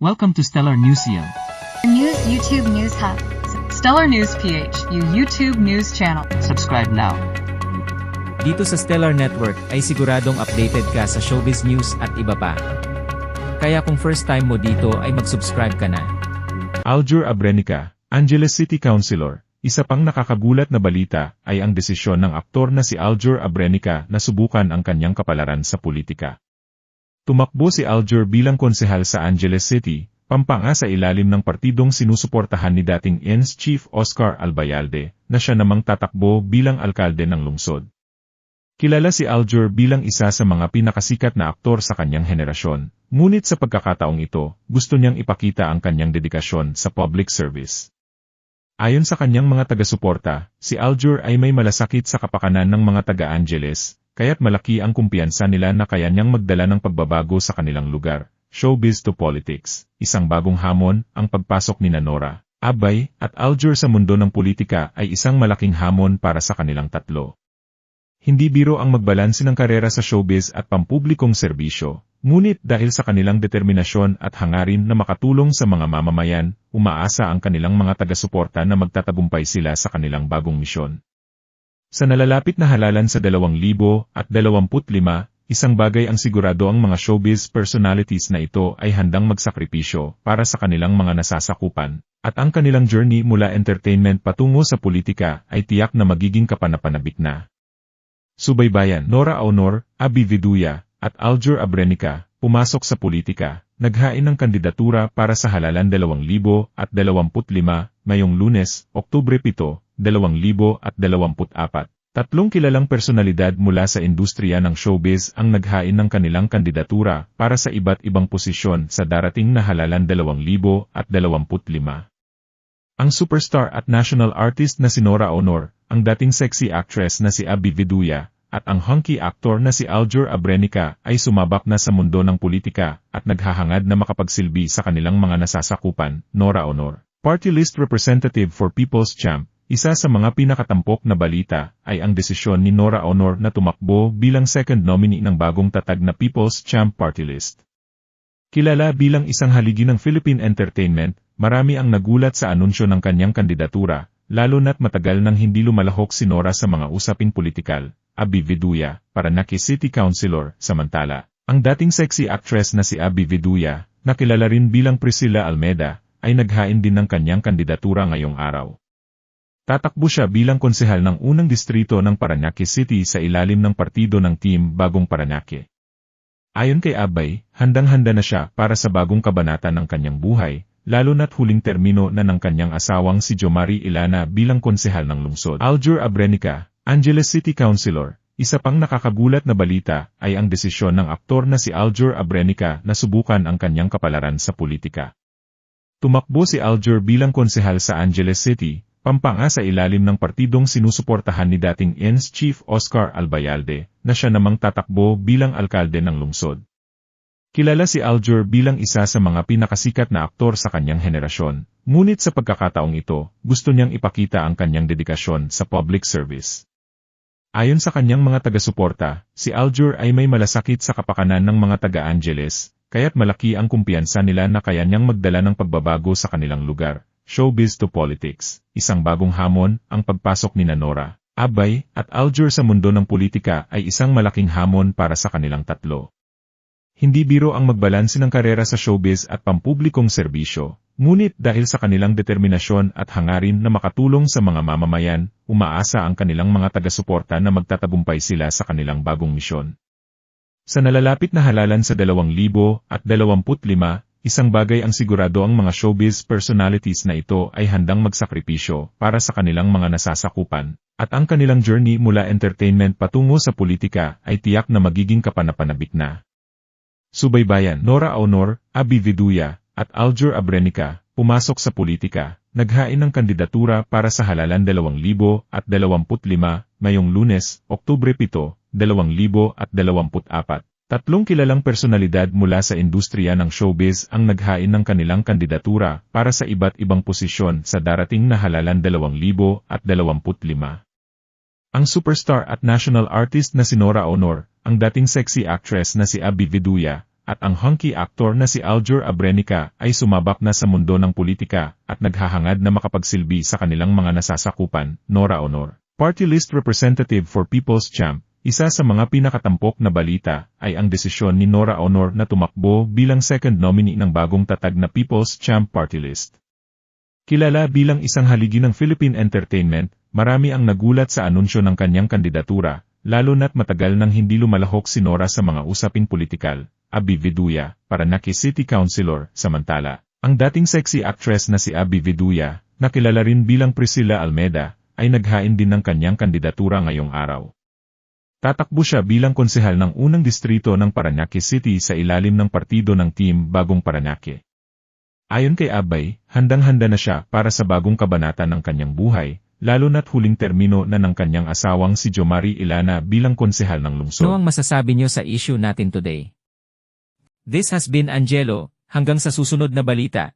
Welcome to Stellar Newsium. News YouTube News Hub. Stellar News PH, yung YouTube news channel. Subscribe now. Dito sa Stellar Network ay siguradong updated ka sa showbiz news at iba pa. Kaya kung first time mo dito ay mag-subscribe ka na. Aljur Abrenica, Angeles City Councilor. Isa pang nakakagulat na balita ay ang desisyon ng aktor na si Aljur Abrenica na subukan ang kanyang kapalaran sa politika. Tumakbo si Aljur bilang konsehal sa Angeles City, Pampanga sa ilalim ng partidong sinusuportahan ni dating ENS Chief Oscar Albayalde, na siya namang tatakbo bilang alkalde ng lungsod. Kilala si Aljur bilang isa sa mga pinakasikat na aktor sa kanyang henerasyon, ngunit sa pagkakataong ito, gusto niyang ipakita ang kanyang dedikasyon sa public service. Ayon sa kanyang mga taga-suporta, si Aljur ay may malasakit sa kapakanan ng mga taga-Angeles, kaya't malaki ang kumpiyansa nila na kaya niyang magdala ng pagbabago sa kanilang lugar. Showbiz to politics, isang bagong hamon, ang pagpasok ni Nora, Abay, at Aljur sa mundo ng politika ay isang malaking hamon para sa kanilang tatlo. Hindi biro ang magbalanse ng karera sa showbiz at pampublikong serbisyo, ngunit dahil sa kanilang determinasyon at hangarin na makatulong sa mga mamamayan, umaasa ang kanilang mga taga-suporta na magtatagumpay sila sa kanilang bagong misyon. Sa nalalapit na halalan sa 2025, isang bagay ang sigurado ang mga showbiz personalities na ito ay handang magsakripisyo para sa kanilang mga nasasakupan, at ang kanilang journey mula entertainment patungo sa politika ay tiyak na magiging kapanapanabik na. Subaybayan, Nora Aunor, Abi Viduya, at Aljur Abrenica, pumasok sa politika, naghain ng kandidatura para sa halalan 2025 ngayong lunes, Oktubre 7, 2024. Tatlong kilalang personalidad mula sa industriya ng showbiz ang naghain ng kanilang kandidatura para sa iba't ibang posisyon sa darating na halalan 2025. Ang superstar at national artist na si Nora Honor, ang dating sexy actress na si Abby Viduya, at ang hunky actor na si Aljur Abrenica ay sumabak na sa mundo ng politika at naghahangad na makapagsilbi sa kanilang mga nasasakupan, Nora Honor. Party List Representative for People's Champ, isa sa mga pinakatampok na balita ay ang desisyon ni Nora Honor na tumakbo bilang second nominee ng bagong tatag na People's Champ Party List. Kilala bilang isang haligi ng Philippine Entertainment, marami ang nagulat sa anunsyo ng kanyang kandidatura, lalo na't matagal nang hindi lumalahok si Nora sa mga usaping politikal, Abby Viduya, Paranaki City Councilor, samantala. Ang dating sexy actress na si Abby Viduya, na kilala rin bilang Priscilla Almeda, ay naghain din ng kanyang kandidatura ngayong araw. Tatakbo siya bilang konsehal ng unang distrito ng Paranaque City sa ilalim ng partido ng Team Bagong Paranaque. Ayon kay Abay, handang-handa na siya para sa bagong kabanata ng kanyang buhay, lalo na't huling termino na ng kanyang asawang si Jomari Ilana bilang konsehal ng lungsod. Aljur Abrenica, Angeles City Councilor, isa pang nakakagulat na balita ay ang desisyon ng aktor na si Aljur Abrenica na subukan ang kanyang kapalaran sa politika. Tumakbo si Aljur bilang konsehal sa Angeles City, Pampanga sa ilalim ng partidong sinusuportahan ni dating ENS Chief Oscar Albayalde, na siya namang tatakbo bilang alkalde ng lungsod. Kilala si Aljur bilang isa sa mga pinakasikat na aktor sa kanyang henerasyon, ngunit sa pagkakataong ito, gusto niyang ipakita ang kanyang dedikasyon sa public service. Ayon sa kanyang mga taga-suporta, si Aljur ay may malasakit sa kapakanan ng mga taga-Angeles, kaya't malaki ang kumpiyansa nila na kaya niyang magdala ng pagbabago sa kanilang lugar, Showbiz to Politics, isang bagong hamon, ang pagpasok ni Nora, Abay, at Aljur sa mundo ng politika ay isang malaking hamon para sa kanilang tatlo. Hindi biro ang magbalanse ng karera sa showbiz at pampublikong serbisyo, ngunit dahil sa kanilang determinasyon at hangarin na makatulong sa mga mamamayan, umaasa ang kanilang mga taga-suporta na magtatagumpay sila sa kanilang bagong misyon. Sa nalalapit na halalan sa 2025, Isang bagay ang sigurado ang mga showbiz personalities na ito ay handang magsakripisyo para sa kanilang mga nasasakupan, at ang kanilang journey mula entertainment patungo sa politika ay tiyak na magiging kapanapanabik na. Subaybayan, Nora Honor, Abi Viduya, at Aljur Abrenica, pumasok sa politika, naghain ng kandidatura para sa halalan 2025 ngayong lunes, Oktubre 7, 2024. Tatlong kilalang personalidad mula sa industriya ng showbiz ang naghain ng kanilang kandidatura para sa iba't ibang posisyon sa darating na halalan 2025. Ang superstar at national artist na si Nora Honor, ang dating sexy actress na si Abby Viduya, at ang hunky actor na si Aljur Abrenica ay sumabak na sa mundo ng politika at naghahangad na makapagsilbi sa kanilang mga nasasakupan, Nora Honor. Party List Representative for People's Champ, isa sa mga pinakatampok na balita ay ang desisyon ni Nora Honor na tumakbo bilang second nominee ng bagong tatag na People's Champ Party List. Kilala bilang isang haligi ng Philippine Entertainment, marami ang nagulat sa anunsyo ng kanyang kandidatura, lalo na't matagal nang hindi lumalahok si Nora sa mga usaping politikal. Abby Viduya, Paranaki City Councilor, samantala, ang dating sexy actress na si Abby Viduya, na kilala rin bilang Priscilla Almeda, ay naghain din ng kanyang kandidatura ngayong araw. Tatakbo siya bilang konsehal ng unang distrito ng Paranaque City sa ilalim ng partido ng Team Bagong Paranaque. Ayon kay Abay, handang-handa na siya para sa bagong kabanata ng kanyang buhay, lalo na't huling termino na ng kanyang asawang si Jomari Ilana bilang konsehal ng lungsod. Ano ang masasabi niyo sa issue natin today? This has been Angelo, hanggang sa susunod na balita.